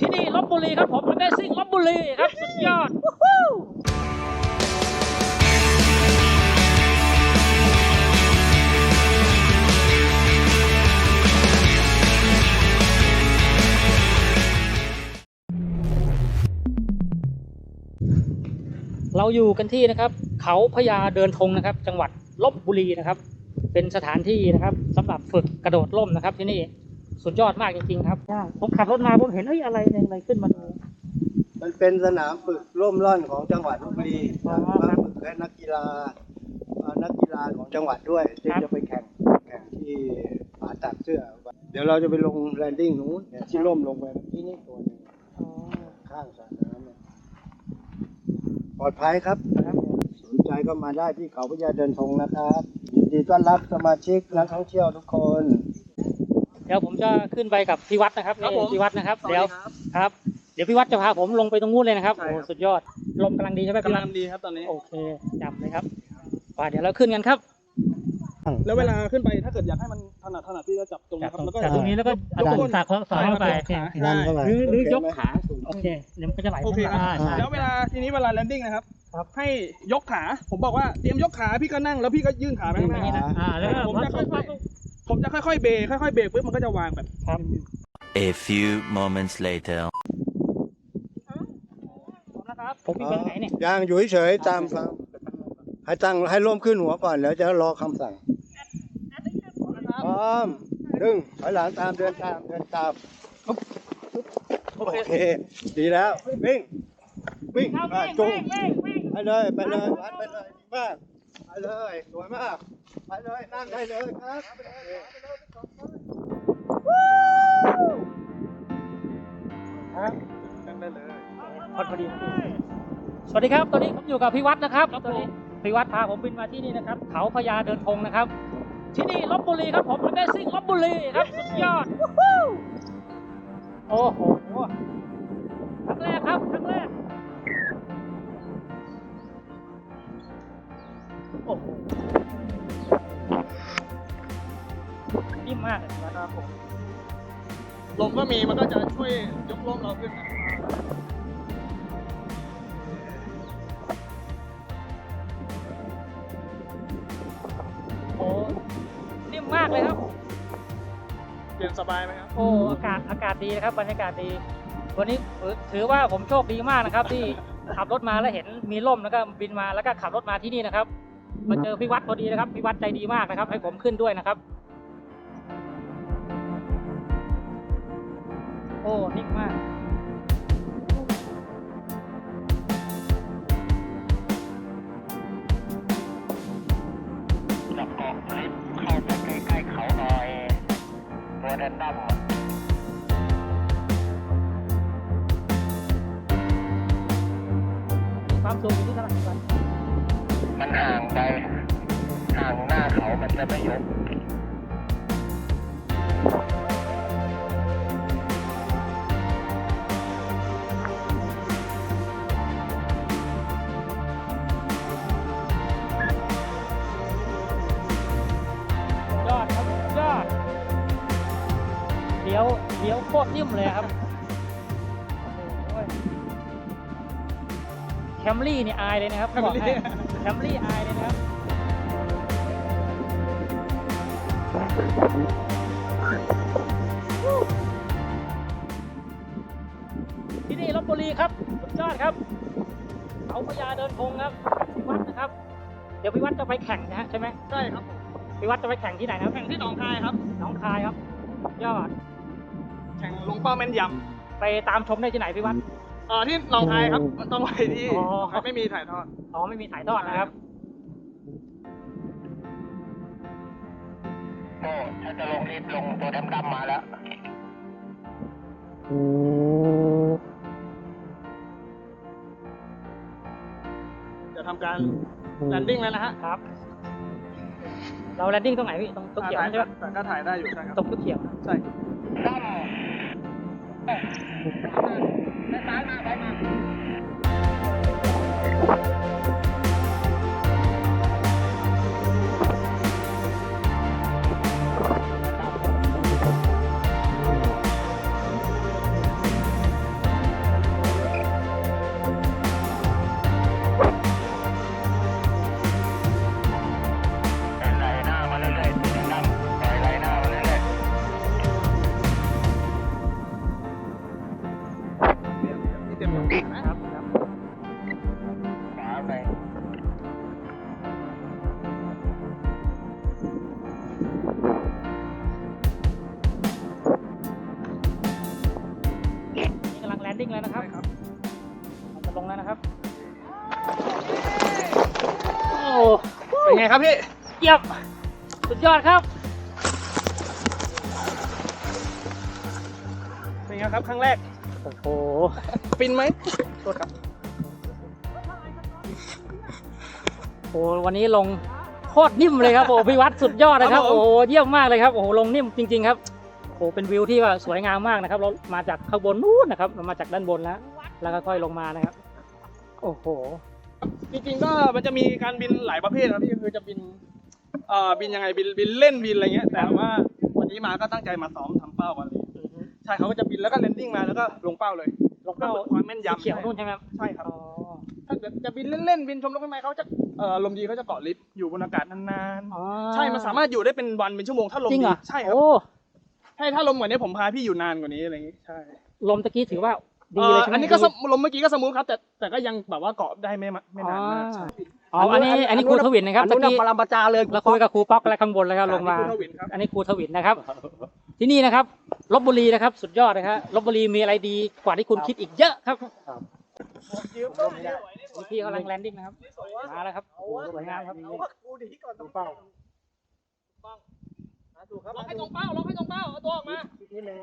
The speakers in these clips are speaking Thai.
ที่นี่ลบบุรีครับผม Amazing ลบบุรีครับ สุดยอด เราอยู่กันที่นะครับ เขาพญาเดินธงนะครับ จังหวัดลบบุรีนะครับ เป็นสถานที่นะครับสำหรับฝึกกระโดดร่มนะครับที่นี่ สุดยอดมากจริงๆครับ ผมขับรถมาผมเห็นเอ้ยอะไรเนี่ยอะไรขึ้นมาดู มันเป็นสนามฝึกร่มร่อนของจังหวัดลบบุรีอ๋อมาครับ ฝึกให้นักกีฬาเอ่อนักกีฬาของจังหวัดด้วยที่ครับจะไปแข่งแข่งที่ผาตัดเสื้อ เดี๋ยวเราจะไปลงแลนดิ้งนู้นเนี่ยที่ร่มลงไปเมื่อกี้นี่ตัวหนึงข้างสระน้ำเนี่ยปลอดภัยครับสนใจก็มาได้ที่เขาพญาเดินทงนะครับยินดีต้อนรับสมาชิกนักท่องเที่ยวทุกคน เดี๋ยวผมจะขึ้นไปกับพี่วัดนะครับครับนี่ผม พี่วัดนะครับสวัสเดี๋ยวครับ ครับ เดี๋ยวพี่วัดจะพาผมลงไปตรงนู้นเลยนะครับ ใช่โอ้ครับ สุดยอด ลมกำลังดีใช่ไหมพี่กำวัลัดงดีครับตอนนี้ โอเคจับเลยครับว่าเดี๋ยวเราขึ้นกันครับแล้วเวลาขึ้นไปถ้าเกิดอยากให้มันถนัดถนัดที่จะจับตรงจันี้บครับ ตรงแล้วก็ จับตรงนี้แล้วก็เอายกต้ก้น สากสอดเข้าไปขาดันเข้าไปหรือหรือโเคยกไหมขาสูงโอเคเดี๋ยวมันก็จะไหลโอเคครับอ่าใช่ แล้วเวลาทีนี้เวลาแลนดิ้งนะครับครับ ให้ยกขา ผมบอกว่าเตรียมยกขาพี่ก็นั่งแล้วพี่ก็ยื่นขาไปข้างหอย่างนี้น้านะอ่าแล้วก็ ผมจะค่อยๆผมจะ ค่อยๆเบรกค่อยๆเบรกปุ๊บมันก็จะวางแบบ ครับ A few moments later. นะครับผมวิ่งไปทางไหนเนี่ยย่างอยู่เฉยๆตามฟังให้ตั้งให้ร่มขึ้นหัวก่อนแล้วจะรอคำสั่งพร้อมดึงถอยหลังตามเดินตามเดินตามโอเคดีแล้ววิ่งวิ่งอะจุงไปเลยไปเลยวัดไปเลยดีมาก ไปเลยสวยมาก ไปเลยนั่งได้เลยครับนั่งได้เลยพอดีครับสวัสดีครับ ตอนนี้ผมอยู่กับพี่วัดนะครับตอนนี้พี่วัดพาผมบินมาที่นี่นะครับ เขาพญาเดินธงนะครับ ที่นี่ลบบุรีครับผม Amazing ลบบุรีครับสุดยอด โอ้โหครั้งแรกครับครั้งแรก โอ้โหนิ่มมากเลยนะครับผมลมก็มีมันก็จะช่วยยกลมเราขึ้นนะโอ้นิ่มมากเลยครับเย็นสบายไหมครับ โอ้อากาศอากาศดีนะครับบรรยากาศดี วันนี้ถือถือว่าผมโชคดีมากนะครับ ที่ขับรถมาแล้วเห็นมีร่มแล้วก็บินมาแล้วก็ขับรถมาที่นี่นะครับ มาเจอพี่วัดพอดีนะครับพี่วัดใจดีมากนะครับ ให้ผมขึ้นด้วยนะครับ โอ้นิ่งมากจะเกาะลิฟต์เข้าไปใกล้ๆเขาหน่อยตัวแรนดัมความสูงอยู่ที่เท่าไหร่ครับ มันห่างไปห่างหน้าเขามันจะไม่ยกยอดครับยอดเดี๋ยวเดี๋ยวโคตรนิ่มเลยครับแคมรี่นี่อายเลยนะครับบอกให้ แคมรี่อายเลยนะครับที่นี่ลบบุรีครับสุดยอดครับเขาพญาเดินพงครับพี่วัดนะครับ เดี๋ยวพี่วัดจะไปแข่งนะฮะใช่ไหมใช่ครับผมพี่วัดจะไปแข่งที่ไหนนะครับแข่งที่หนองคายครับหน้องคายครับ ยอด แข่งลงเป้าแม่นยไปตามชมได้ที่ไหนพี่วัดำ เอ่อที่หนองคายครับ มันต้องไปที่อ๋อ ไม่มีถ่ายทอด อ๋อไม่มีถ่ายทอดนะครับโอ้ถ้าจะลงรีบลงตัวดำๆมาแล้ว จะทำการแลนดิ้งแล้วนะฮะครับ เราแลนดิ้งตรงไหนพี่ตรงตรงเขียวถ่ายใช่ไหมแต่ก็ถ่ายได้อยู่ใช่ครับตรงทุกเขียวใช่ 来打嘛，打嘛。 ไงครับพี่เยี่ยมสุดยอดครับเป็นไงครับครั้งแรก โอ้โหฟินไหมโทษครับโอ้วันนี้ลงโคตรนิ่มเลยครับโอ้พี่วัดสุดยอดนะครับครับผมโอ้เยี่ยมมากเลยครับโอ้โหลงนิ่มจริง ๆ ครับโอ้เป็นวิวที่ว่าสวยงามมากนะครับ เรามาจากข้างบนนู้นนะครับ เรามาจากด้านบนแล้ว แล้วก็ค่อยลงมานะครับ โอ้โห จริงๆก็มันจะมีการบินหลายประเภทครับพี่คือจะบินเอ่อบินยังไงบินบินเล่นบินอะไรเงี้ย แต่ว่าวันนี้มาก็ตั้งใจมาซ้อมทำเป้ากันเลยใช่เขาก็จะบินแล้วก็แลนดิ้งมาแล้วก็ลงเป้าเลยลงเป้าก็ความแม่นยำเขียวนู่นใช่ไหมครับใช่ครับอ๋อถ้าเกิดจะบินเล่นๆบินชมนกไม้เขาจะเอ่อลมดีเขาจะเกาะลิฟต์อยู่บนอากาศนานอ๋อๆใช่มันสามารถอยู่ได้เป็นวันเป็นชั่วโมงถ้าลมจริงดีเหรอใช่ครับโอ้ใช่ถ้าลมเหมือนนี้ผมพาพี่อยู่นานกว่านี้อะไรอย่างงี้ใช่ ลมตะกี้ถือว่า ดีเอ่เลยอใช่ไหมอันนี้ก็ดีสมลมเมื่อกี้ก็สมูทครับแต่แต่ก็ยังแบบว่าเกาะได้ไม่มาไม่นานมากใช่อ๋ออันนี้อันนี้ครูทวินนะครับตะกี้ปรมาจารย์เลยเราคุยกับครูป๊อกแล้วข้างบนแล้วครับลงมาอันนี้คือทวินครับอันนี้ครูทวินนะครับ ที่นี่นะครับลบบุรีนะครับ สุดยอดนะครับลบบุรีมีอะไรดีกว่าที่คุณคิดอีกเยอะครับนี่พี่กำลังแลนดิ้งนะครับมาแล้วครับโอ้โหสวยงามครับกูดีที่ก่อนตรงเป้าล็อกให้ตรงเป้าล็อกให้ตรงเป้าเอาตัวออกมานิดนึง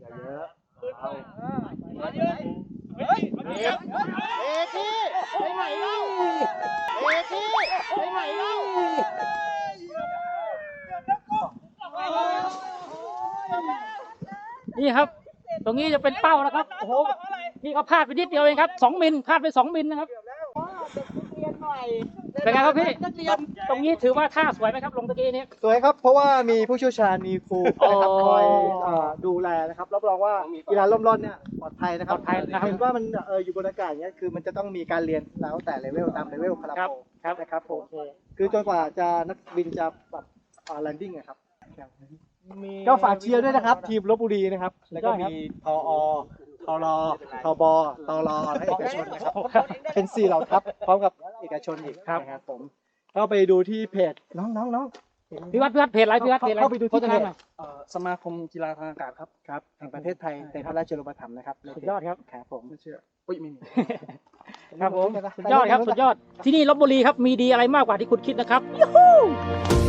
อย่าเยอะ เอซี่ไปไหนเล่าเอที่ไปไหนเล่านี่ครับ ตรงนี้จะเป็นเป้านะครับ โอ้โห นี่เขาพลาดไปนิดเดียวเองครับสองมิลพลาดไปสองมิลนะครับ เป็นไงครับพี่ตรงนี้ถือว่าท่าสวยไหมครับ ลงตะกี้นี้ สวยครับ เพราะว่ามีผู้เชี่ยวชาญมีครูนะครับอ๋อคอยเอ่อดูแลนะครับรับรองว่ากีฬาล่มร่อนเนี่ยปลอดภัยนะครับปลอดภัยนะครับ เห็นว่ามันเอออยู่บนอากาศเนี่ยคือมันจะต้องมีการเรียนแล้วแต่เลเวลตามเลเวลพาราครับโปครับนะครับผมคือจนกว่าจะนักบินจะแบบแลนดิ้งนะครับ ก็ฝากเชียร์ด้วยนะครับ ทีมลบบุรีนะครับ แล้วก็มีทอ ทรทบตรและเอกชนนะครับ เป็นสี่เหล่าทัพพร้อมกับเอกชนอีกครับนะครับผมก็ไปดูที่เพจน้องน้องน้องพี่วัดพี่วัดเพจอะไรพี่วัดเพจอะไรเข้าไปดูที่โฆษณาเพจหน่อยเอ่อสมาคมกีฬาทางอากาศครับครับแห่งประเทศไทยในพระราชโลภถัมภ์นะครับสุดยอดครับครับผมไม่เชื่ออุ้ยไม่มีครับผมสุดยอดครับสุดยอดที่นี่ลบบุรีครับมีดีอะไรมากกว่าที่คุณคิดนะครับ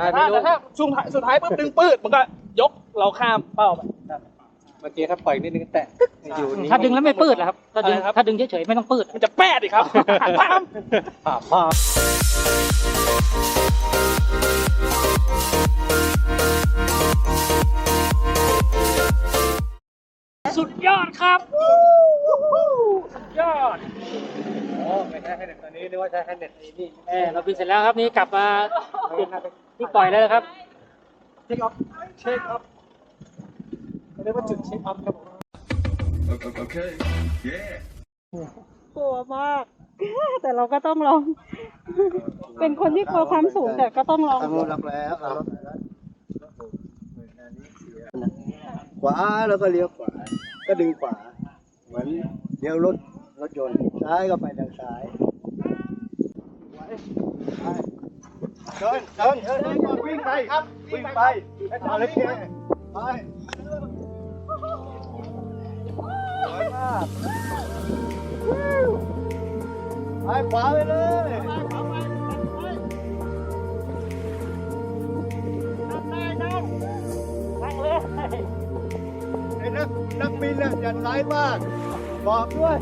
ได้ไม่ถ้ารู้แต่ถ้าช่วงท้ายสุดท้ายปุ๊บดึงปืดมันก็ยกเราข้ามเป้าไปเมื่อกี้ถ้าปล่อยนิดนึงแตะอยู่นี่ถ้าดึงแล้วไม่ปืดเหรอครับถ้าดึงอะไรครับถ้าดึงเฉยๆไม่ต้องปืดมันจะแป้ดิครับพามป่าพาสุดยอดครับสุดยอดโอ้ไม่ใช่แค่เน็ตตอนนี้นึกว่าใช้แค่เน็ตนี่นี่เออเราบินเสร็จแล้วครับนี่กลับมา จุดที่ปล่อยแล้วนะครับ เช็คออฟเช็คออฟเรียกว่าจุดเช็คออฟครับผมกลัวมาก แต่เราก็ต้องลอง เป็นคนที่กลัวความสูงแต่ก็ต้องลองทำรูปรับแล้วเอารถไหนแล้วขวาแล้วก็เลี้ยวขวา ก็ดึงขวา เหมือนเลี้ยวรถรถยนต์ ซ้ายก็ไปทางซ้ายเดิน เดินเดินเดินก่อนวิ่งไปครับวิ่งไปเอาเลยไปสวยมากไปขวาไปเลยไอ้นักนักบินน่ะอย่าซ้ายมากบอกด้วย